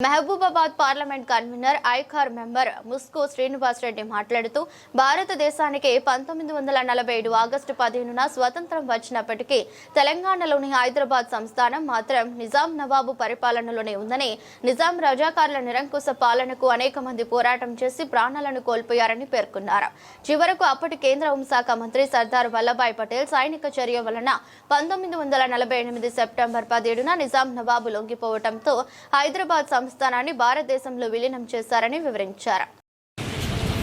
Mahabubabad parliament convener ఐకార్ member ముస్కో Srinivas Reddy మాట్లాడుతూ భారతదేశానికి పంతొమ్మిది వందల నలభై ఏడు ఆగస్టు పదిహేనున స్వతంత్రం వచ్చినప్పటికీ తెలంగాణలోని హైదరాబాద్ సంస్థానం మాత్రం నిజాం నవాబు పరిపాలనలోనే ఉందని నిజాం రజాకార్ల నిరంకుశ పాలనకు అనేక మంది పోరాటం చేసి ప్రాణాలను కోల్పోయారని పేర్కొన్నారు. చివరకు అప్పటి కేంద్ర హోంశాఖ మంత్రి సర్దార్ వల్లభాయ్ పటేల్ సైనిక చర్య వలన పంతొమ్మిది వందల నలభై ఎనిమిది సెప్టెంబర్ పదిహేడున నిజాం నవాబు లొంగిపోవడంతో హైదరాబాద్ సంస్థానాన్ని భారతదేశంలో విలీనం చేశారని వివరించారు.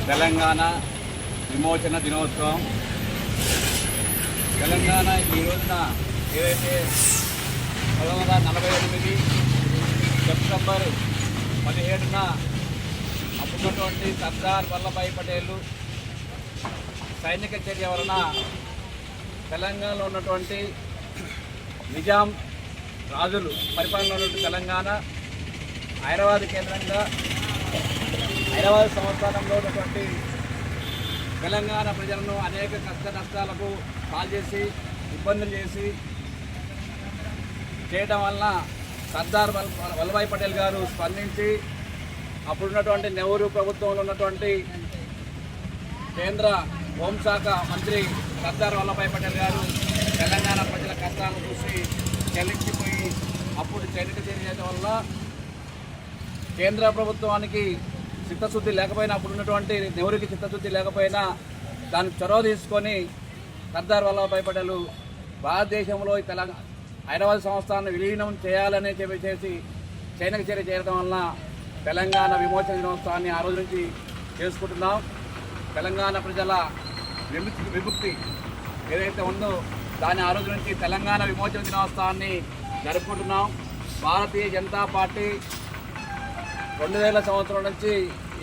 తెలంగాణ విమోచన దినోత్సవం. తెలంగాణ ఈ రోజున ఏదైతే పంతొమ్మిది వందల నలభై ఎనిమిది సెప్టెంబర్ పదిహేడున అప్పుడున్నటువంటి సర్దార్ వల్లభాయ్ పటేల్ సైనిక చర్య వలన తెలంగాణలో ఉన్నటువంటి నిజాం రాజులు పరిపాలనలో ఉన్నటువంటి తెలంగాణ హైదరాబాద్ కేంద్రంగా హైదరాబాద్ సంస్థానంలో ఉన్నటువంటి తెలంగాణ ప్రజలను అనేక కష్ట నష్టాలకు కాల్ చేసి ఇబ్బందులు చేసి చేయడం వలన సర్దార్ వల్ వల్లభాయ్ పటేల్ గారు స్పందించి అప్పుడున్నటువంటి నెహ్రూ ప్రభుత్వంలో ఉన్నటువంటి కేంద్ర హోంశాఖ మంత్రి సర్దార్ వల్లభాయ్ పటేల్ గారు తెలంగాణ ప్రజల కష్టాలను చూసి చెల్లించిపోయి అప్పుడు చరిత్ర చేయడం వల్ల కేంద్ర ప్రభుత్వానికి చిత్తశుద్ధి లేకపోయినా అప్పుడు ఉన్నటువంటి నెహ్రూకి చిత్తశుద్ధి లేకపోయినా దానికి చొరవ తీసుకొని సర్దార్ వల్లభాయ్ పటేల్ భారతదేశంలో ఈ తెలంగాణ హైదరాబాద్ సంస్థాన్ని విలీనం చేయాలని చెప్పేసి చేసి సైనిక చర్య చేయడం వలన తెలంగాణ విమోచన దినోత్సవాన్ని ఆ రోజు నుంచి చేసుకుంటున్నాం. తెలంగాణ ప్రజల విముక్తి విముక్తి ఏదైతే ఉందో దాని ఆ రోజు నుంచి తెలంగాణ విమోచన దినోత్సవాన్ని జరుపుకుంటున్నాం. భారతీయ జనతా పార్టీ రెండు వేల సంవత్సరం నుంచి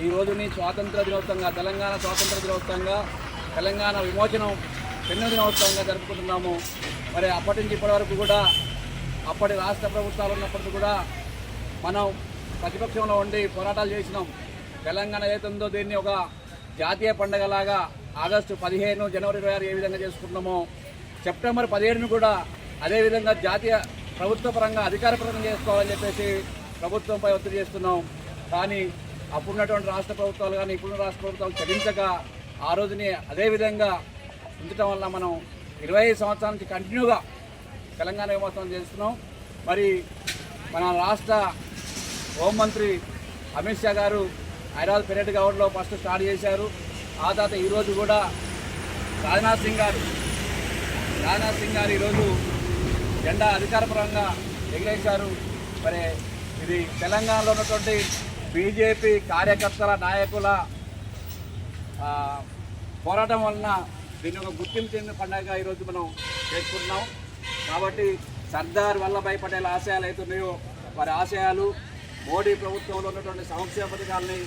ఈ రోజుని స్వాతంత్ర దినోత్సవంగా తెలంగాణ స్వాతంత్ర దినోత్సవంగా తెలంగాణ విమోచనం చిన్న దినోత్సవంగా జరుపుకుంటున్నాము. మరి అప్పటి నుంచి ఇప్పటి వరకు కూడా అప్పటి రాష్ట్ర ప్రభుత్వాలు ఉన్నప్పటికీ కూడా మనం ప్రతిపక్షంలో ఉండి పోరాటాలు చేసినాం. తెలంగాణ ఏదైతుందో ఉందో దీన్ని ఒక జాతీయ పండగలాగా ఆగస్టు పదిహేను జనవరి ఇరవై ఆరు ఏ విధంగా చేసుకుంటున్నామో సెప్టెంబర్ పదిహేడును కూడా అదేవిధంగా జాతీయ ప్రభుత్వ పరంగా అధికారపరంగా చేసుకోవాలని చెప్పేసి ప్రభుత్వంపై ఒత్తిడి చేస్తున్నాం. కానీ అప్పుడున్నటువంటి రాష్ట్ర ప్రభుత్వాలు కానీ ఇప్పుడున్న రాష్ట్ర ప్రభుత్వాలు చెల్లించక ఆ రోజుని అదేవిధంగా ఉంచడం వల్ల మనం ఇరవై ఐదు సంవత్సరాల నుంచి కంటిన్యూగా తెలంగాణ విమోచనం చేస్తున్నాం. మరి మన రాష్ట్ర హోంమంత్రి అమిత్ షా గారు హైదరాబాద్ పెరేడ్ గ్రౌండ్లో ఫస్ట్ స్టార్ట్ చేశారు. ఆ తర్వాత ఈరోజు కూడా రాజ్నాథ్ సింగ్ గారు రాజ్నాథ్ సింగ్ గారు ఈరోజు జెండా అధికారపరంగా ఎగిరేశారు. మరి ఇది తెలంగాణలో ఉన్నటువంటి బీజేపీ కార్యకర్తల నాయకుల పోరాటం వలన దీన్ని ఒక గుర్తింపు చెందిన పండుగ ఈరోజు మనం చేసుకుంటున్నాం. కాబట్టి సర్దార్ వల్లభాయ్ పటేల్ ఆశయాలు అవుతున్నాయో వారి ఆశయాలు మోడీ ప్రభుత్వంలో ఉన్నటువంటి సంక్షేమ పథకాలని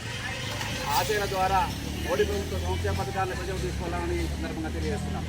ఆశయాల ద్వారా మోడీ ప్రభుత్వ సంక్షేమ పథకాలను ప్రజలు తీసుకోవాలని సందర్భంగా తెలియజేస్తున్నాం.